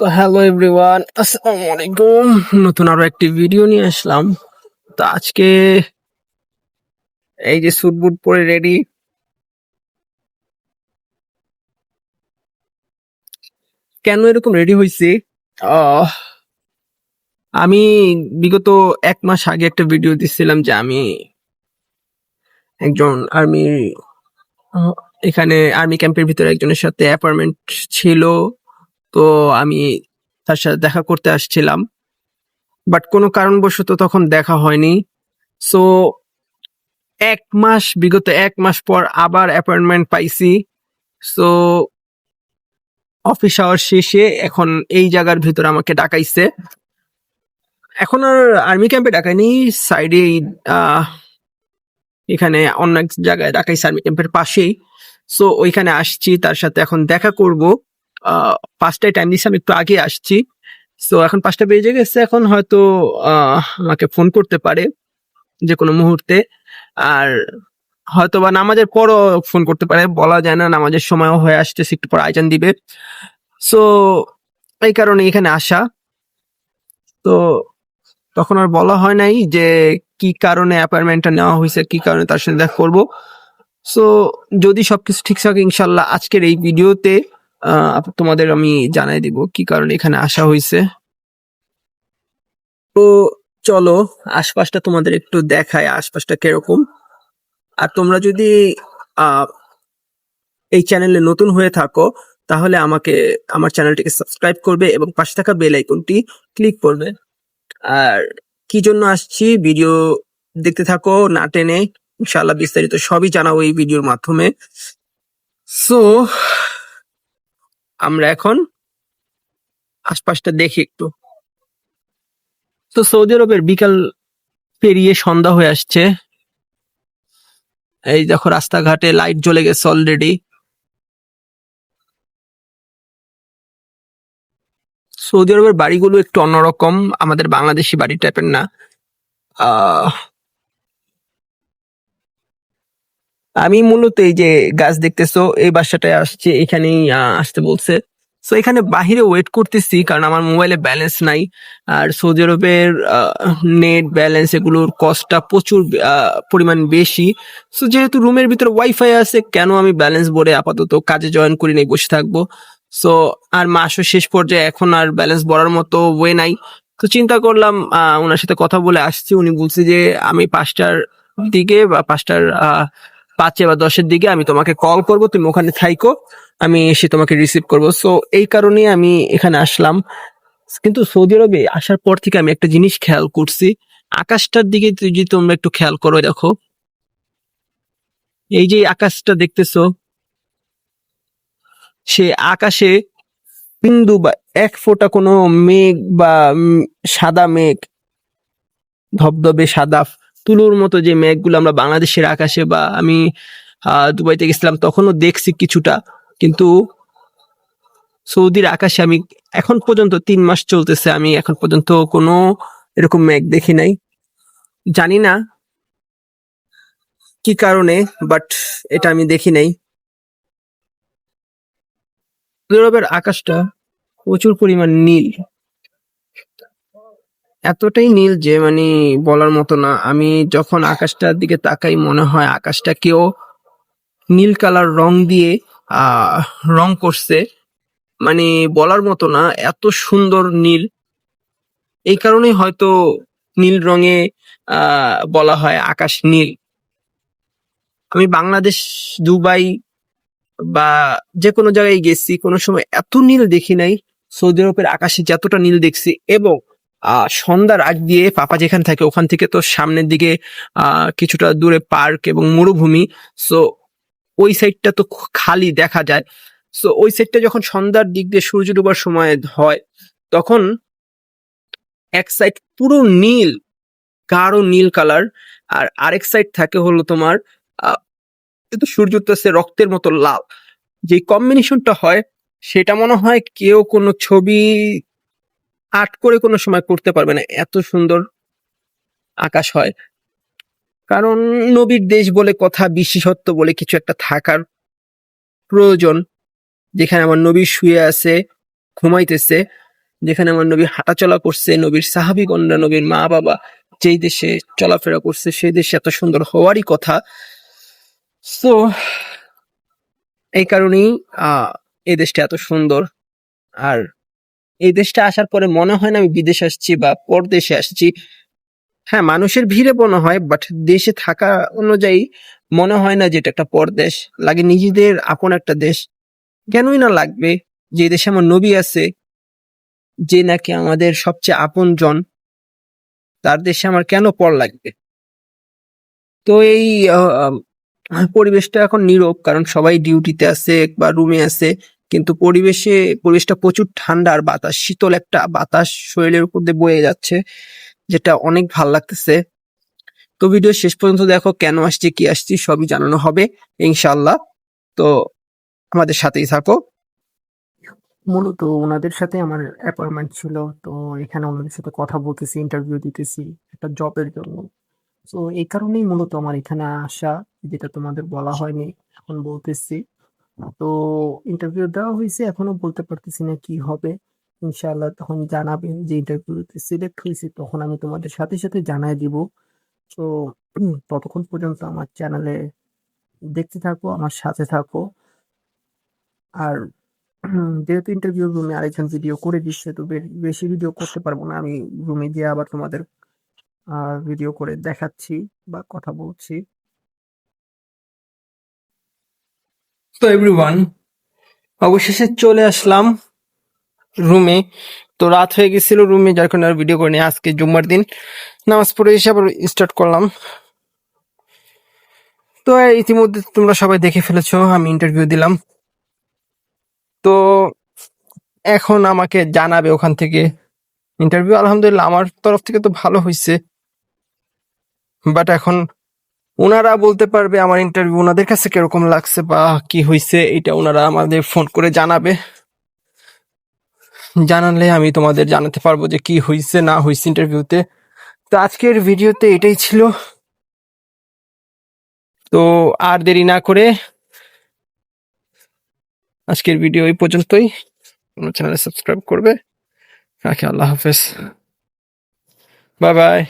তো hello everyone আসসালামু আলাইকুম নতুন আরও একটি ভিডিও নিয়ে আসলাম। তো আজকে এই যে স্যুট বুট পরে রেডি কেন এরকম রেডি হয়েছি? আমি বিগত এক মাস আগে একটা ভিডিও দিচ্ছিলাম যে আমি একজন আর্মি এখানে আর্মি ক্যাম্পের ভিতরে একজনের সাথে অ্যাপার্টমেন্ট ছিল। তো আমি তার সাথে দেখা করতে আসছিলাম। বাট কোনো কারণবশত তখন দেখা হয়নি। সো এক মাস, বিগত এক মাস পর আবার অ্যাপয়েন্টমেন্ট পাইছি। সো অফিস আওয়ার শেষে এখন এই জায়গার ভিতরে আমাকে ডাকাইছে। এখন আর আর্মি ক্যাম্পে ডাকায়নি সাইডে এখানে অন্য এক জায়গায় ডাকাইছে আর্মি ক্যাম্পের পাশেই। সো ওইখানে আসছি, তার সাথে এখন দেখা করব। পাঁচটায় টাইম দিচ্ছে আমি একটু আগে আসছি। সো এখন পাঁচটা বেজে গেছে, এখন হয়তো আমাকে ফোন করতে পারে যে কোনো মুহূর্তে। আর হয়তো বা নামাজের পরও ফোন করতে পারে, বলা যায় না, নামাজের সময়ও হয়ে আসতেছে, একটু পর আয়োজন দিবে। সো এই কারণে এখানে আসা। তো, তখন আর বলা হয় নাই যে কি কারণে অ্যাপয়েন্টমেন্টটা নেওয়া হয়েছে, কি কারণে তার সাথে দেখা করব। সো যদি সবকিছু ঠিক ইনশাল্লাহ আজকের এই ভিডিওতে তোমাদের আমি জানাই দিব কি কারণে এখানে আসা হয়েছে। তো চলো, আশপাশটা তোমাদের একটু দেখায় আশপাশটা কীরকম। আর তোমরা যদি এই চ্যানেলে নতুন হয়ে থাকো, তাহলে আমাকে, আমার চ্যানেলটিকে সাবস্ক্রাইব করবে এবং পাশে থাকা বেল আইকনটি ক্লিক করবে। আর কি জন্য আসছি, ভিডিও দেখতে থাকো, না টেনে, ইনশাআল্লাহ বিস্তারিত সবই জানাব এই ভিডিওর মাধ্যমে। সো আমরা এখন আশপাশটা দেখি একটু। তো সৌদি আরবের বিকাল পেরিয়ে সন্ধ্যা হয়ে আসছে। এই দেখো রাস্তাঘাটে লাইট জ্বলে গেছে অলরেডি সৌদি আরবের বাড়িগুলো একটু অন্যরকম, আমাদের বাংলাদেশি বাড়ি টাইপের না। আমি মূলত এই যে গাছ দেখতেছো, এই বাসাটায় আসছে, এখানেই আসতে বলছে। তো এখানে বাহিরে ওয়েট করতেছি, কারণ আমার মোবাইলে ব্যালেন্স নাই। আর সৌদি আরবের নেট ব্যালেন্স এগুলোর কস্টটা প্রচুর পরিমাণ বেশি। সো যেহেতু রুমের ভিতরে ওয়াইফাই আছে, কেন আমি ব্যালেন্স ভরে আপাতত কাজে জয়েন করি নাই, বসে থাকব? সো আর মাসও শেষ পর্যায়ে এখন আর ব্যালেন্স ভরার মতো ওয়ে নাই। তো চিন্তা করলাম ওনার সাথে কথা বলে আসছি। উনি বলছে যে, আমি পাঁচটার দিকে বা পাঁচটার পাঁচে বা দশের দিকে আমি তোমাকে কল করব, তুমি ওখানে থাইকো, আমি এসে তোমাকে রিসিভ করব। সো এই কারণে আমি এখানে আসলাম। কিন্তু সৌদি আরবে আসার পর থেকে আমি একটা জিনিস খেয়াল করছি। আকাশটার দিকে যদি তোমরা একটু খেয়াল করো, দেখো। এই যে আকাশটা দেখতেছো, সে আকাশে বিন্দু বা এক ফোঁটা কোনো মেঘ বা সাদা মেঘ, ধবধবে সাদা তুলোর মতো যে মেঘগুলো আমরা বাংলাদেশের আকাশে বা আমি দুবাইতে গেছিলাম তখনও দেখছি কিছুটা। কিন্তু সৌদির আকাশে আমি এখন পর্যন্ত তিন মাস চলতেছে, আমি এখন পর্যন্ত কোনো এরকম মেঘ দেখি নাই। জানি না কি কারণে বাট এটা আমি দেখি নাই। আরবের আকাশটা প্রচুর পরিমাণ নীল। এতটাই নীল যে মানে বলার মতো না। আমি যখন আকাশটার দিকে তাকাই, মনে হয় আকাশটা কেউ নীল কালার রং দিয়ে রং করছে। মানে বলার মতো না, এত সুন্দর নীল। এই কারণেই হয়তো নীল রঙে বলা হয় আকাশ নীল। আমি বাংলাদেশ, দুবাই বা যে কোনো জায়গায় গেছি, কোনো সময় এত নীল দেখি নাই। সৌদি আরবের আকাশে যতটা নীল দেখছি এবং সন্ধ্যার আগ দিয়ে পাপা যেখানে থাকে ওখান থেকে তো সামনের দিকে কিছুটা দূরে পার্ক এবং মরুভূমি। সো ওই সাইডটা তো খালি দেখা যায়। সো ওই সাইডটা যখন সন্ধ্যার দিক দিয়ে সূর্য ডুবার সময় হয়, তখন এক সাইড পুরো নীল, গাঢ় নীল কালার আর আরেক সাইড থাকে হলো তোমার কিন্তু সূর্য উঠতেছে রক্তের মতো লাল। যে কম্বিনেশনটা হয়, সেটা মনে হয় কেউ কোনো ছবি আর্ট করে কোনো সময় করতে পারবে না। এত সুন্দর আকাশ হয়। কারণ নবীর দেশ বলে কথা, বিশেষত্ব বলে কিছু একটা থাকার প্রয়োজন। যেখানে আমার নবী শুয়ে আছে, ঘুমাইতেছে, যেখানে আমার নবী হাঁটাচলা করছে, নবীর সাহাবিগণরা, নবীর মা বাবা যেই দেশে চলাফেরা করছে, সেই দেশে এত সুন্দর হওয়ারই কথা। তো এই কারণেই, আহ, এই দেশটা এত সুন্দর। আর এই দেশটা আসার পরে মনে হয় না আমি বিদেশ আসছি বা পরদেশে আসছি। হ্যাঁ মানুষের ভিড়ে মনে হয় বাট দেশে থাকা অনুযায়ী মনে হয় না যে এটা একটা পরদেশ। লাগে নিজেদের আপন একটা দেশ। কেনই না লাগবে যে দেশে আমার নবী আছে, যে নাকি আমাদের সবচেয়ে আপন জন, তার দেশে আমার কেন পর লাগবে? তো এই পরিবেশটা এখন নীরব, কারণ সবাই ডিউটিতে আছে বা রুমে আছে। কিন্তু পরিবেশে, পরিবেশটা প্রচুর ঠান্ডা আর বাতাস, শীতল একটা বাতাস শরীরের উপর দিয়ে বয়ে যাচ্ছে, যেটা অনেক ভালো লাগতেছে। তো ভিডিও শেষ পর্যন্ত দেখো কেন আসছি, কি আসছি, সবই জানানো হবে ইনশাল্লাহ তো আমাদের সাথেই থাকো। মূলত ওনাদের সাথে আমার অ্যাপয়েন্টমেন্ট ছিল, তো এখানে ওনাদের সাথে কথা বলতেছি ইন্টারভিউ দিতেছি, একটা জবের জন্য। তো এই কারণেই মূলত আমার এখানে আসা, যেটা তোমাদের বলা হয়নি, এখন বলতেছি। তো ইন্টারভিউ দেওয়া হয়েছে, এখনও বলতে পারতেছি না কি হবে। ইনশাআল্লাহ তখন জানাবেন যে ইন্টারভিউতে সিলেক্ট হয়েছি, তখন আমি তোমাদের সাথে সাথে জানাই দিব। তো ততক্ষণ পর্যন্ত আমার চ্যানেলে দেখতে থাকো, আমার সাথে থাকো। আর যেহেতু ইন্টারভিউ রুমে আরেকজন ভিডিও করে দিচ্ছে, তো বেশি ভিডিও করতে পারব না। আমি রুমে গিয়ে আবার তোমাদের ভিডিও করে দেখাচ্ছি বা কথা বলছি। তো এভরিওয়ান অবশেষে চলে আসলাম রুমে তো রাত হয়ে গেছিল রুমে যার কারণে আর ভিডিও করিনি। আজকে জুম্মার দিন। নামাজ পড়ে এসে আবার স্টার্ট করলাম। তো, ইতিমধ্যে তোমরা সবাই দেখে ফেলেছো, আমি ইন্টারভিউ দিলাম। তো, এখন আমাকে জানাবে ওখান থেকে ইন্টারভিউ আলহামদুলিল্লাহ, আমার তরফ থেকে তো ভালো হয়েছে বাট এখন ওনারা বলতে পারবে আমার ইন্টারভিউ ওনাদের কাছে কীরকম লাগছে বা কি হয়েছে এটা ওনারা আমাদের ফোন করে জানাবে। জানালে আমি তোমাদের জানাতে পারব যে কি হয়েছে না হয়েছে ইন্টারভিউতে তো। আজকের ভিডিওতে এটাই ছিল। তো আর দেরি না করে আজকের ভিডিও এই পর্যন্তই। চ্যানেলে সাবস্ক্রাইব করবে। রাখি, আল্লাহ হাফেজ। Bye bye